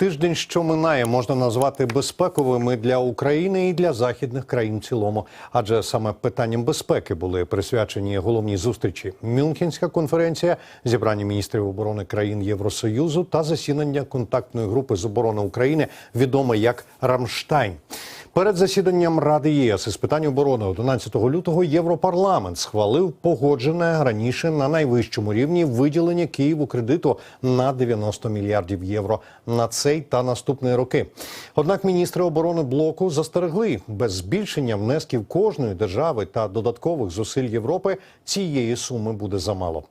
Тиждень, що минає, можна назвати безпековим і для України і для західних країн в цілому. Адже саме питанням безпеки були присвячені головні зустрічі: Мюнхенська конференція, зібрання міністрів оборони країн Євросоюзу та засідання контактної групи з оборони України, відоме як Рамштайн. Перед засіданням Ради ЄС із питань оборони 11 лютого Європарламент схвалив погоджене раніше на найвищому рівні виділення Києву кредиту на 90 мільярдів євро на цей та наступні роки. Однак міністри оборони блоку застерегли без збільшення внесків кожної держави та додаткових зусиль Європи цієї суми буде замало.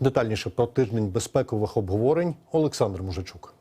Детальніше про тиждень безпекових обговорень Олександр Мужичук.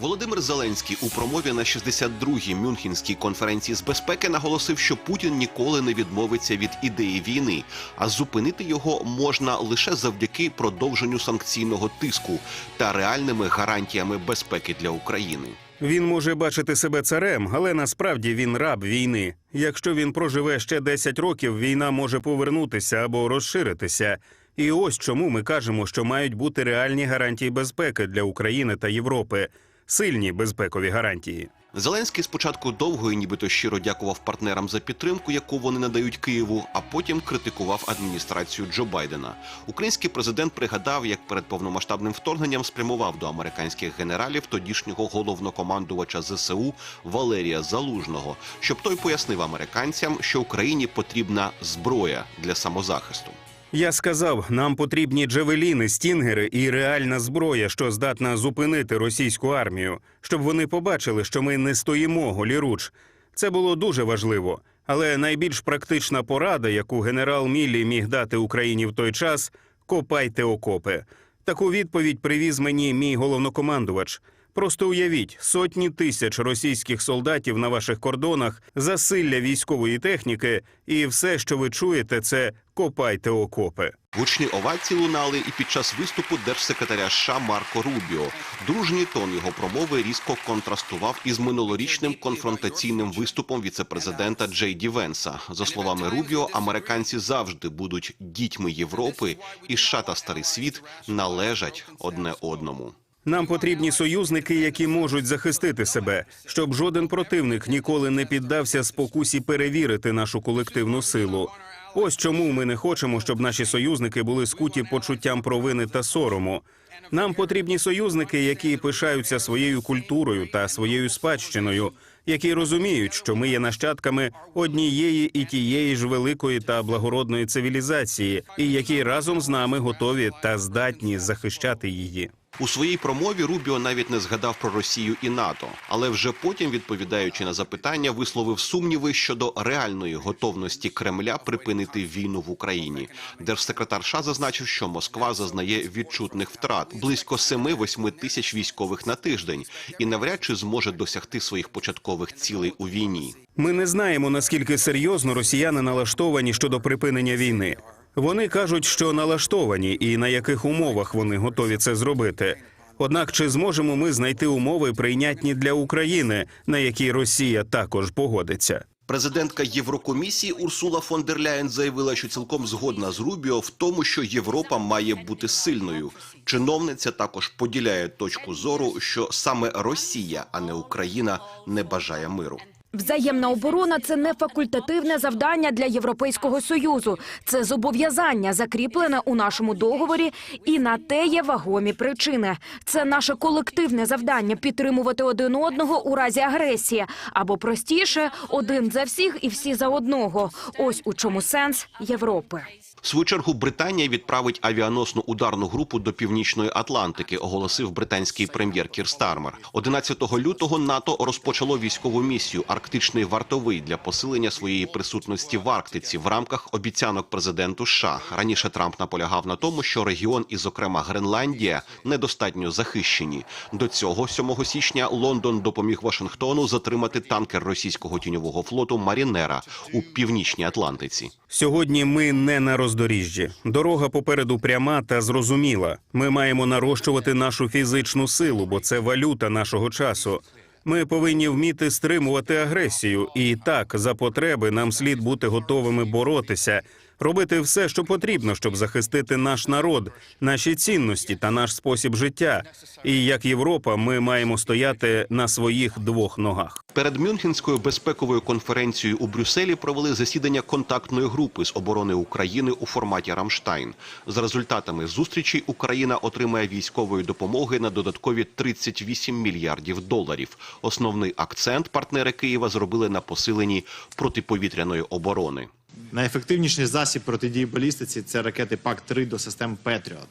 Володимир Зеленський у промові на 62-й Мюнхенській конференції з безпеки наголосив, що Путін ніколи не відмовиться від ідеї війни, а зупинити його можна лише завдяки продовженню санкційного тиску та реальними гарантіями безпеки для України. Він може бачити себе царем, але насправді він раб війни. Якщо він проживе ще 10 років, війна може повернутися або розширитися. І ось чому ми кажемо, що мають бути реальні гарантії безпеки для України та Європи, сильні безпекові гарантії. Зеленський спочатку довго і нібито щиро дякував партнерам за підтримку, яку вони надають Києву, а потім критикував адміністрацію Джо Байдена. Український президент пригадав, як перед повномасштабним вторгненням спрямував до американських генералів тодішнього головнокомандувача ЗСУ Валерія Залужного, щоб той пояснив американцям, що Україні потрібна зброя для самозахисту. Я сказав, нам потрібні джавеліни, стінгери і реальна зброя, що здатна зупинити російську армію, щоб вони побачили, що ми не стоїмо голіруч. Це було дуже важливо. Але найбільш практична порада, яку генерал Міллі міг дати Україні в той час копайте окопи. Таку відповідь привіз мені мій головнокомандувач. Просто уявіть сотні тисяч російських солдатів на ваших кордонах, засилля військової техніки, і все, що ви чуєте, це копайте окопи. Гучні овації лунали і під час виступу держсекретаря США Марко Рубіо. Дружній тон його промови різко контрастував із минулорічним конфронтаційним виступом віцепрезидента Джей Ді Венса. За словами Рубіо, американці завжди будуть дітьми Європи, і США та старий світ належать одне одному. Нам потрібні союзники, які можуть захистити себе, щоб жоден противник ніколи не піддався спокусі перевірити нашу колективну силу. Ось чому ми не хочемо, щоб наші союзники були скуті почуттям провини та сорому. Нам потрібні союзники, які пишаються своєю культурою та своєю спадщиною, які розуміють, що ми є нащадками однієї і тієї ж великої та благородної цивілізації, і які разом з нами готові та здатні захищати її. У своїй промові Рубіо навіть не згадав про Росію і НАТО, але вже потім, відповідаючи на запитання, висловив сумніви щодо реальної готовності Кремля припинити війну в Україні. Держсекретар США зазначив, що Москва зазнає відчутних втрат близько 7-8 тисяч військових на тиждень і навряд чи зможе досягти своїх початкових цілей у війні. Ми не знаємо наскільки серйозно росіяни налаштовані щодо припинення війни. Вони кажуть, що налаштовані, і на яких умовах вони готові це зробити. Однак, чи зможемо ми знайти умови прийнятні для України, на які Росія також погодиться? Президентка Єврокомісії Урсула фон дер Ляєн заявила, що цілком згодна з Рубіо в тому, що Європа має бути сильною. Чиновниця також поділяє точку зору, що саме Росія, а не Україна, не бажає миру. Взаємна оборона це не факультативне завдання для Європейського союзу. Це зобов'язання, закріплене у нашому договорі, і на те є вагомі причини. Це наше колективне завдання підтримувати один одного у разі агресії, або простіше, один за всіх і всі за одного. Ось у чому сенс Європи. В свою чергу Британія відправить авіаносну ударну групу до північної Атлантики, оголосив британський прем'єр Кір Стармер. 11 лютого НАТО розпочало військову місію Арктичний вартовий для посилення своєї присутності в Арктиці в рамках обіцянок президенту США. Раніше Трамп наполягав на тому, що регіон, і, зокрема, Гренландія, недостатньо захищені. До цього 7 січня Лондон допоміг Вашингтону затримати танкер російського тіньового флоту Марінера у північній Атлантиці. Сьогодні ми не на роздоріжжі. Дорога попереду пряма та зрозуміла. Ми маємо нарощувати нашу фізичну силу, бо це валюта нашого часу. Ми повинні вміти стримувати агресію, і так за потреби нам слід бути готовими боротися, робити все, що потрібно, щоб захистити наш народ, наші цінності та наш спосіб життя. І як Європа, ми маємо стояти на своїх двох ногах. Перед Мюнхенською безпековою конференцією у Брюсселі провели засідання контактної групи з оборони України у форматі Рамштайн. За результатами зустрічей Україна отримає військової допомоги на додаткові 38 мільярдів доларів. Основний акцент партнери Києва зробили на посиленні протиповітряної оборони. Найефективніший засіб протидії балістиці це ракети ПАК-3 до систем Петріот.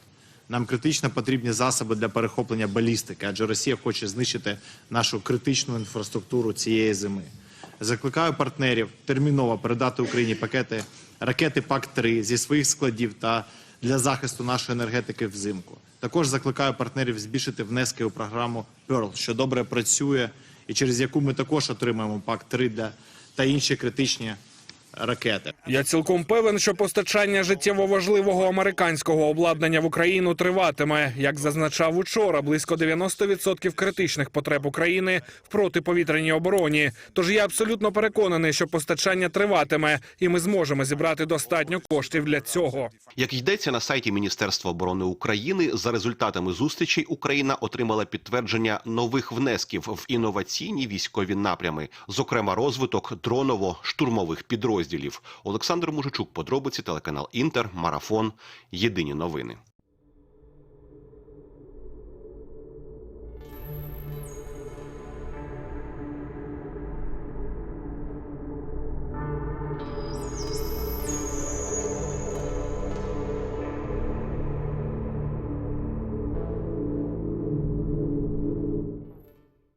Нам критично потрібні засоби для перехоплення балістики, адже Росія хоче знищити нашу критичну інфраструктуру цієї зими. Закликаю партнерів терміново передати Україні пакети ракети ПАК-3 зі своїх складів та для захисту нашої енергетики взимку. Також закликаю партнерів збільшити внески у програму Pearl, що добре працює і через яку ми також отримаємо ПАК-3 для та інші критичні ракети. Я цілком певен, що постачання життєво важливого американського обладнання в Україну триватиме. Як зазначав учора, близько 90% критичних потреб України в протиповітряній обороні. Тож я абсолютно переконаний, що постачання триватиме, і ми зможемо зібрати достатньо коштів для цього. Як йдеться на сайті Міністерства оборони України, за результатами зустрічей Україна отримала підтвердження нових внесків в інноваційні військові напрями, зокрема розвиток дроново-штурмових підрозділів. Олександр Мужичук, подробиці, телеканал Інтер, Марафон. Єдині новини.